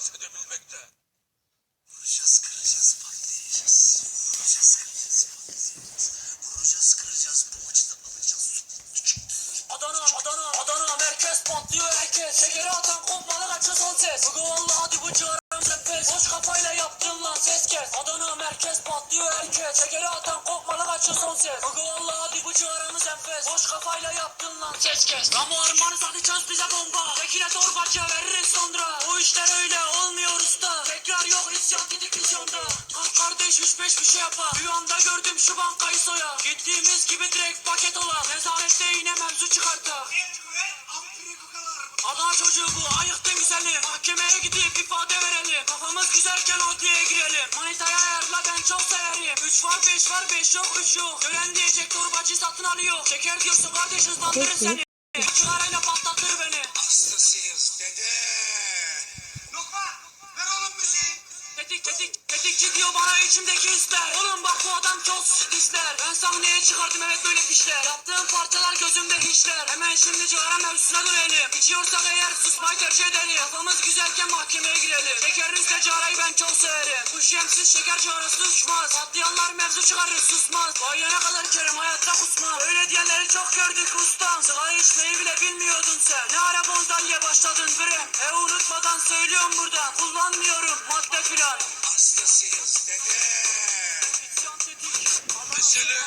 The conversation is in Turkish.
dans edebilmekte. Vuracağız, kıracağız, patlayacağız. Vuracağız, kıracağız, patlayacağız. Vuracağız, kıracağız, da alacağız. Adana, Adana, Adana merkez patlıyor herkes. Şekeri atan kopmalı kaçı son ses. Bugü valla hadi bu ciğerim senfes Boş kafayla yaptın lan ses kes. Adana merkez patlıyor herkes. Şekeri atan kopmalı kaçı son ses. Bugü valla hadi bu ciğerimiz enfes Boş kafayla yaptın lan ses kes. Ramo armanız hadi çöz bize bomba. Tekine torbacı veririz İsyan dedik vizyonda Kalk kardeş üç beş bir şey yapar. Rüyamda gördüm şu bankayı soya. Gittiğimiz gibi direkt paket olan Nezarette yine mevzu çıkarta Adana çocuğu bu ayıktı güzeli. Mahkemeye gidip ifade verelim. Kafamız güzelken adliyeye girelim. Manitaya ayarla ben çok severim. 3 var 5 var 5 yok 3 yok. Gören diyecek torbacı satın alıyor. Şeker diyorsa kardeş hızlandırır seni. Çıkarayla patlatır beni. Hastasıyız dede. Tetik tetik tetikçi diyor bana içimdeki hisler Oğlum bak bu adam çok disler Ben sahneye çıkardım evet böyle pişler. Yaptığım parçalar gözümde hiçler Hemen şimdi cigara mevzusuna dönelim. İçiyorsak eğer susmayı tercih edelim. Kafamız güzelken mahkemeye girelim. Şekerimizle cigarayı ben çok severim. Kuş yemsiz şeker cigarası uçmaz. Patlayanlar mevzu çıkarır susmaz. Bayana kadar kerim hayatta kusmaz. Öyle diyenleri çok gördük ustam. Sigara içmeyi bile bilmiyordun sen. Ne ara bonzalye başladın bre E unutmadan söylüyorum buradan. Kullanmıyorum madde filan Hastasıyız dede. Mesele